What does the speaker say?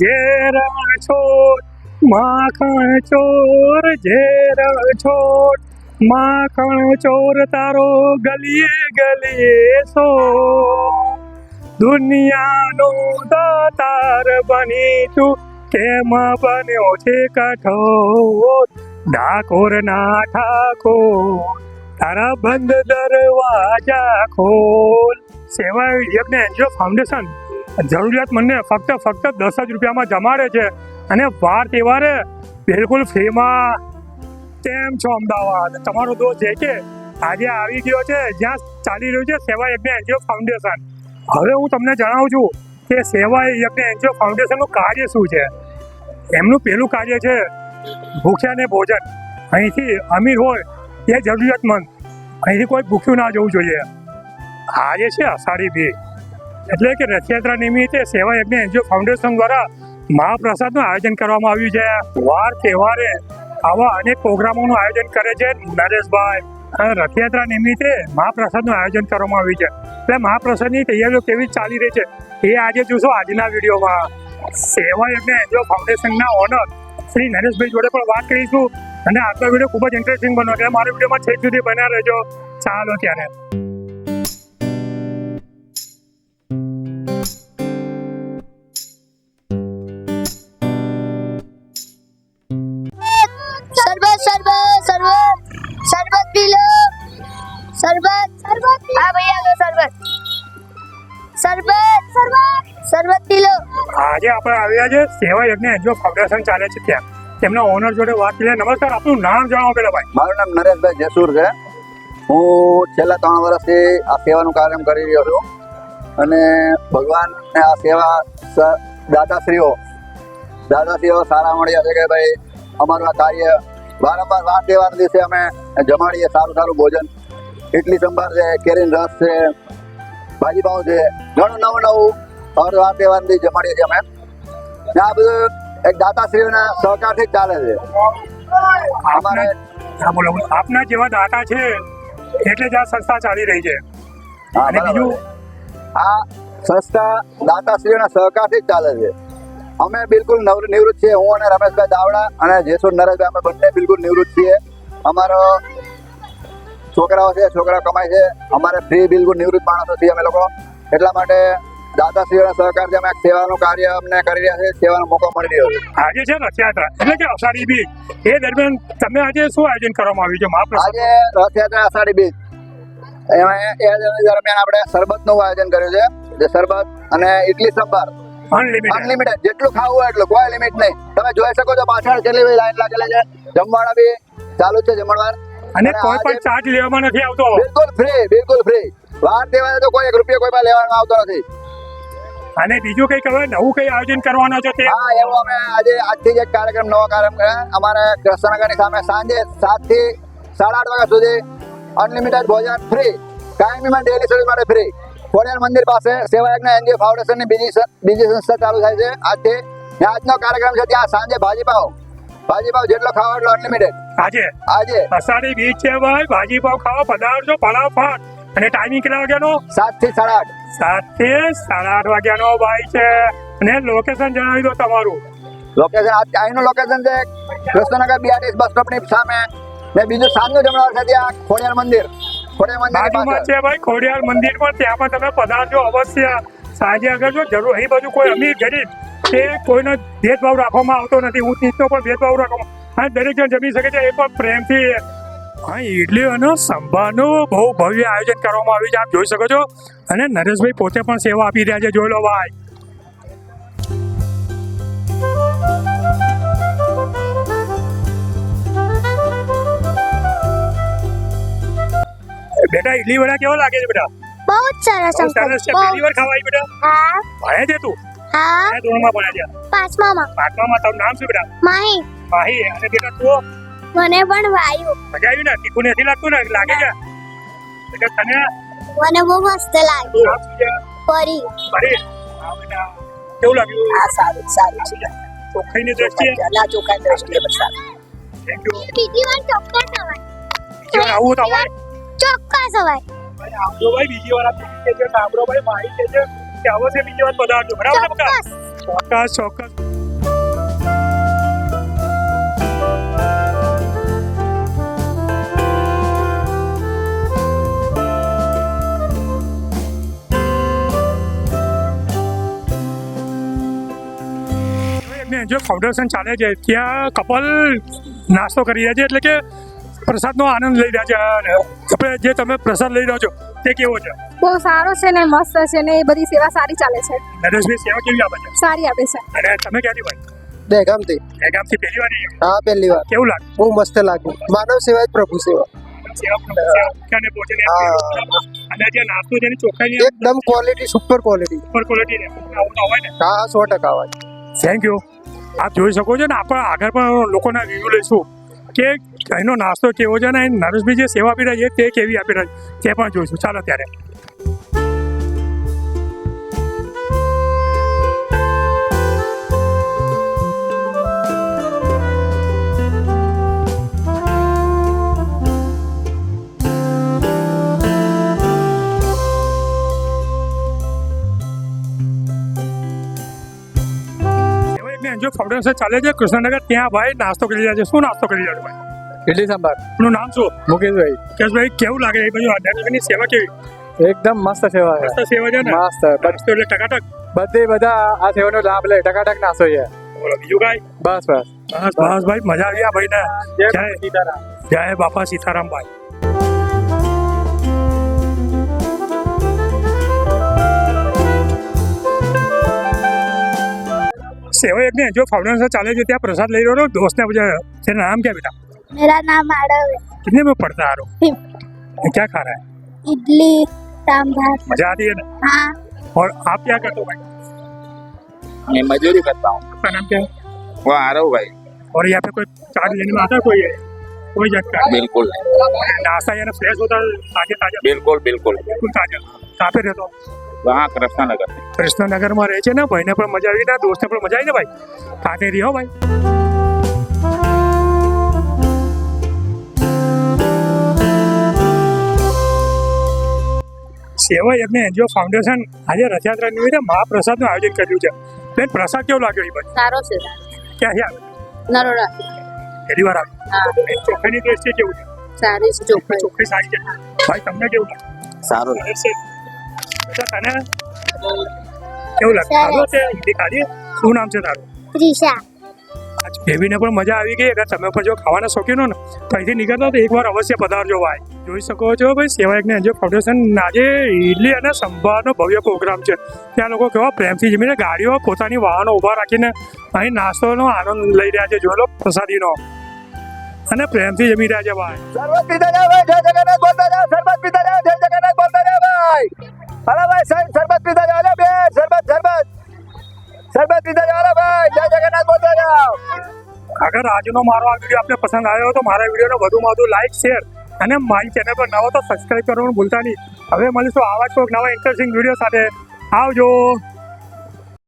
ઝેર છોડ, માખણ ચોર ઝેર છોડ, માખણ ચોર તારો ગલીએ ગલીએ સો. દુનિયાનો દાતાર બની તું કેમાં બન્યો છે કઠોર ડાકોર ના ઠાકોર, તારા બંધ દરવાજા ખોલ. સેવા યજ્ઞ એનજીઓ ફાઉન્ડેશન જરૂરિયાતમંદને ફક્ત ફક્ત દસ જ રૂપિયામાં જમાડે છે. અને વાર તહેવારે બિલકુલ ફ્રીમાં. કેમ છો, અમદાવાદ? તમારો દોસ્ત છે કે આજે આવી ગયો છે, જ્યાં ચાલી રહ્યું છે સેવા યજ્ઞ એનજીઓ ફાઉન્ડેશન. હવે હું તમને જણાવું છું કે સેવા યજ્ઞ એનજીઓ ફાઉન્ડેશનનું કાર્ય શું છે? એમનું પહેલું કાર્ય છે ભૂખ્યાને ભોજન. અહીંથી અમીર હોય એ જરૂરિયાતમંદ. અહીંથી કોઈ ભૂખ્યું ના જવું જોઈએ. આજે છે અષાઢી બીજ. એટલે કે રથયાત્રા નિમિત્તે સેવા યજ્ઞ એનજીઓ ફાઉન્ડેશન દ્વારા મહાપ્રસાદનું આયોજન કરવામાં આવ્યું છે. વાર તહેવારે આવા અનેક પ્રોગ્રામોનું આયોજન કરે છે નરેશભાઈ. રથયાત્રા નિમિત્તે મહાપ્રસાદનું આયોજન કરવામાં આવ્યું છે. એટલે મહાપ્રસાદની તૈયારીઓ કેવી ચાલી રહી છે એ આજે જોશો આજના વિડીયોમાં. સેવા યજ્ઞ એનજીઓ ફાઉન્ડેશનના ઓનર શ્રી નરેશભાઈ જોડે પણ વાત કરીશું. અને આજનો વીડિયો ખૂબ જ ઇન્ટરેસ્ટિંગ બન્યો એટલે મારા વિડીયોમાં છેક સુધી બન્યા રહેજો. ચાલો ત્યારે. આપણે આવ્યા છે. સેવા યજ્ઞ એનજીઓ ફાઉન્ડેશન ચાલે છે ત્યાં. તેમના ઓનર જોડે વાત કરીએ નમસ્કાર, આપનું નામ જણાવો પેલા ભાઈ. મારું નામ નરેશભાઈ જયસુર છે. હું છેલ્લા ત્રણ વર્ષથી આ સેવાનું કાર્ય કરી રહ્યો છું. અને ભગવાન આ સેવા દાદાશ્રીઓ દાદાશ્રીઓ સારા મળ્યા છે કે ભાઈ, અમારું આ કાર્ય વારંવાર વાર તહેવાર દિવસે અમે જમાડીએ, સારું સારું ભોજન. ઇડલી સંભાર છે, કેરીન રસ છે ભાજીપાઉં છે, ઘણું નવું નવું વાર તહેવાર દિવસે જમાડીએ છીએ અમે. આ બધું એક દાતાશ્રીઓના સહકારથી ચાલે છે. અમારે હા બોલો બોલો. આપના જેવા દાતા છે એટલે જ આ સંસ્થા ચાલી રહી છે. અને બીજું? આ સંસ્થા દાતાશ્રીઓના સહકારથી જ ચાલે છે. અમે બિલકુલ નવ- નિવૃત્ત છીએ હું અને રમેશભાઈ દાવડા અને જેસુર નરેશભાઈ અમે બંને બિલકુલ નિવૃત્ત છીએ. અમારો છોકરાઓ છે છોકરાઓ કમાય છે. અમારે ફ્રી બિલકુલ નિવૃત્ત માણસો છીએ અમે લોકો. એટલા માટે દાતાશ્રીઓના સહકારથી અમે સેવાનું કાર્ય અમને કરી રહ્યા છે સેવાનો મોકો મળી રહ્યો છે. આજે છે રથયાત્રા એટલે કે અષાઢી બીજ. એ દરમિયાન તમે આજે શું આયોજન કરવામાં આવ્યું છે મહાપ્રસાદ? આજે રથયાત્રા અષાઢી બીજ. એમાં એ દરમિયાન આપણે શરબતનું આયોજન કર્યું છે જે શરબત અને ઇડલી સંભાર. અનલિમિટેડ જેટલું ખાવું હોય એટલું કોઈ લિમિટ નહીં. તમે જોઈ શકો છો પાછળ કેટલી બધી લાઈન લાગેલી છે. જમવાના બી ચાલુ છે જમણવાર. અને કોઈ પણ ચાર્જ લેવામાં નથી આવતો. બિલકુલ ફ્રી બિલકુલ ફ્રી વાર તહેવારે તો કોઈ એક રૂપિયા કોઈ પણ લેવાનો આવતો નથી. અને બીજું કઈ કરવા નવું કઈ આયોજન કરવાનો છે તે? હા એવું અમે આજે આજથી જ એક કાર્યક્રમ નવો કાર્યક્રમ કર્યા. અમારે કૃષ્ણનગરની સામે સાંજે સાતથી સાડા આઠ વાગ્યા સુધી અનલિમિટેડ ભોજન ફ્રી. કાયમીમાં ડેલી સર્વિસ માટે ફ્રી. ખોડિયાર મંદિર પાસે સેવાયજ્ઞ એનજીઓ ફાઉન્ડેશનની બીજી બીજી સંસ્થા ચાલુ થાય છે આજથી. આજનો કાર્યક્રમ છે ત્યાં સાંજે ભાજી પાવ ભાજી પાવ જેટલો ખાવો એટલો અનલિમિટેડ આજે? આજે. અષાઢી બીજ છે ભાઈ ભાજી પાવ ખાવા પધારજો ફટાફટ અને ટાઈમિંગ કેટલા વાગ્યાનો? સાતથી સાડા આઠ. સાતથી સાડા આઠ વાગ્યાનો ભાઈ છે. અને લોકેશન જણાવી દો તમારું. લોકેશન આ અહીંનું લોકેશન છે કૃષ્ણનગર બીઆરટીએસ બસ સ્ટોપની સામે. ને બીજું સાંજનું જમણવાર છે ત્યાં ખોડિયાર મંદિર. ખોડિયાર મંદિર બાજુમાં છે ભાઈ ખોડિયાર મંદિર પણ ત્યાં પણ તમે પધારજો અવશ્ય. સાંજે અગર જો જરૂર એ બાજુ કોઈ અમીર ગરીબ કે કોઈનો ભેદભાવ રાખવામાં આવતો નથી. હું નીચનો પણ ભેદભાવ રાખવામાં હા દરેક જણ જમી શકે છે. એ પણ પ્રેમથી. હા ઇડલી અને સંભારનું બહુ ભવ્ય આયોજન કરવામાં આવ્યું છે. આપ જોઈ શકો છો. અને નરેશભાઈ પોતે પણ સેવા આપી રહ્યા છે. જોઈ લો ભાઈ. બેટા ઇડલી વડા કેવો લાગે છે બેટા? બહુ જ સરસ સરસ છે. પહેલી વાર ખાવાય બેટા? હા. ભણે છે તું? હા. કયા ધોરણમાં ભણે છે? પાંચમામાં. પાંચમામાં? તારું નામ શું બેટા? માહી. માહી. અને બેટા તું? મને પણ વાયુ. મજા આવી ને? તીખું નથી લાગતું ને? લાગે છે? બેટા તને મને બહુ મસ્ત લાગ્યું. પરી કેવું લાગ્યું? આ સારું સારું છે. ચોખ્ખાઈની દ્રષ્ટિએ. ના ચોખ્ખાઈ દ્રષ્ટિએ પણ સારું. બીજી વાર ચોક્કસ અવાય બીજી વાર આવું તો અવાય ચોક્કસ અવાય આવજો ભાઈ બીજી વાર આપણે કે છે. સાંભળો ભાઈ માહી કે છે કે અવશ્ય બીજી વાર પધારજો. બરાબર ચોક્કસ ચોક્કસ. ચોક્કસ ફાઉન્ડેશન ચાલે છે ત્યાં કપલ નાસ્તો કરી રહ્યા છે એટલે કે પ્રસાદનો આનંદ લઈ રહ્યા છે. આપણે જે તમે પ્રસાદ લઈ રહ્યો છો તે કેવો છે? બહુ સારો છે ને મસ્ત છે ને એ બધી સેવા સારી ચાલે છે. નરેશભાઈ સેવા કેવી આપે છે? સારી આપે છે. અને તમે ક્યાંથી ભાઈ? દહેગામથી એ પહેલી વાર હા પહેલી વાર. કેવું લાગે? બહુ મસ્ત લાગ્યું માનવ સેવા જ પ્રભુ સેવા. એકદમ quality super quality super quality ને આવું ના હોય ને? હા સો ટકા હોય. થેન્ક યુ આપ જોઈ શકો છો ને, આપણે આગળ પણ લોકોના રિવ્યુ લઈશું કે એનો નાસ્તો કેવો છે ને, નરેશભાઈ જે સેવા આપી રહ્યા છે તે કેવી આપી રહ્યા છે તે પણ જોઈશું. ચાલો ત્યારે. ફાઉન્ડેશન ચાલે છે. કૃષ્ણનગર ત્યાં ભાઈ નાસ્તો કરી રહ્યા છે. શું નાસ્તો કરી રહ્યા છે ભાઈ? ઇડલી સંભાર. એનું નામ શું? મુકેશભાઈ. કેશભાઈ કેવું લાગે? એ બાજુ આધ્યાત્મિકની સેવા કેવી? એકદમ મસ્ત સેવા છે. મસ્ત સેવા છે ને? મસ્ત. નાસ્તો એટલે ટકાટક? બધે બધા આ સેવાનો લાભ લે. ટકાટક નાસ્તો છે. બોલો બીજું કાંઈ? બસ બસ. બસ બસ ભાઈ મજા આવી આ ભાઈને. જય જય બાપા સીતારામ ભાઈ. સેવા યજ્ઞ જો ફાઉન્ડેશન ચાલે છે ત્યાં પ્રસાદ લઈ રહ્યો દોસ્તને પૂછा तेरा नाम क्या बेटा मेरा नाम आरव है कितने में पढ़ता है आरो क्या खा रहा है इडली सांभर मजा आती है ना हाँ और आप क्या करते हो भाई मैं मजदूरी करता हूँ आपका नाम क्या है वो आ रहा हूँ भाई और यहाँ पे कोई चार्ज लेने में आता है कोई है कोई झटका बिल्कुल नाश्ता यानी फ्रेश होता है ताजे ताजा बिल्कुल बिल्कुल बिल्कुल ताजा कहाँ पे रहते हो હા કૃષ્ણનગર. કૃષ્ણનગરમાં રહે છે ને ભાઈને પણ મજા આવી ને દોસ્તને પણ મજા આવી ને ભાઈ? સાથે રહ્યો ભાઈ. સેવા યજ્ઞ એનજીઓ ફાઉન્ડેશન આજે રથયાત્રા નિમિત્તે મહાપ્રસાદનું આયોજન કર્યું છે. બેન પ્રસાદ કેવો લાગ્યો ભાઈ? સારો છે. ક્યાંથી આવે નરોડા. પહેલી વાર આવે ચોખાની દ્રષ્ટિએ કેવું છે? સારી છે ચોખ્ખી ચોખાઈ સારી છે. ભાઈ તમને કેવું લાગે સારું. લાગે છે. તો કેવું લાગે? સારું છે? હિન્દી શું નામ છે તારું? ત્રિષા. આજ બેબીને પણ મજા આવી ગઈ. અગર તમે પણ જો ખાવાના શોખીન હો ને તો અહીંથી નીકળતા તો એકવાર અવશ્ય પધારજો ભાઈ. જોઈ શકો છો ભાઈ સેવાયકને એનજીઓ ફાઉન્ડેશન આજે ઇડલી અને સંભારનો ભવ્ય પ્રોગ્રામ છે. ત્યાં લોકો કેવા પ્રેમથી જમીને ગાડીઓ પોતાની વાહનો ઊભા રાખીને અહીં નાસ્તાનો આનંદ લઈ રહ્યા છે. જોઈ લો પ્રસાદીનો. અને પ્રેમથી જમી રહ્યા છે ભાઈ. જય જગન્નાથ બોલતા જાવ જય જગન્નાથ બોલતા જાવ ભાઈ. અરે ભાઈ સાહેબ સરબત પીતા જાવ અરે બે સરબત સરબત સરબત પીતા જાવ અરે ભાઈ જય જગન્નાથ બોલતા જાવ અગર આજનો મારો આ વીડિયો આપને પસંદ આવ્યો તો મારા વિડીયોને વધુમાં વધુ લાઈક શેર અને મારી ચેનલ પર નવો તો સબસ્ક્રાઈબ કરવાનું ભૂલતા નહીં. હવે મળીશું આવા જ કોઈક નવા ઇન્ટરેસ્ટિંગ વીડિયો સાથે. આવજો.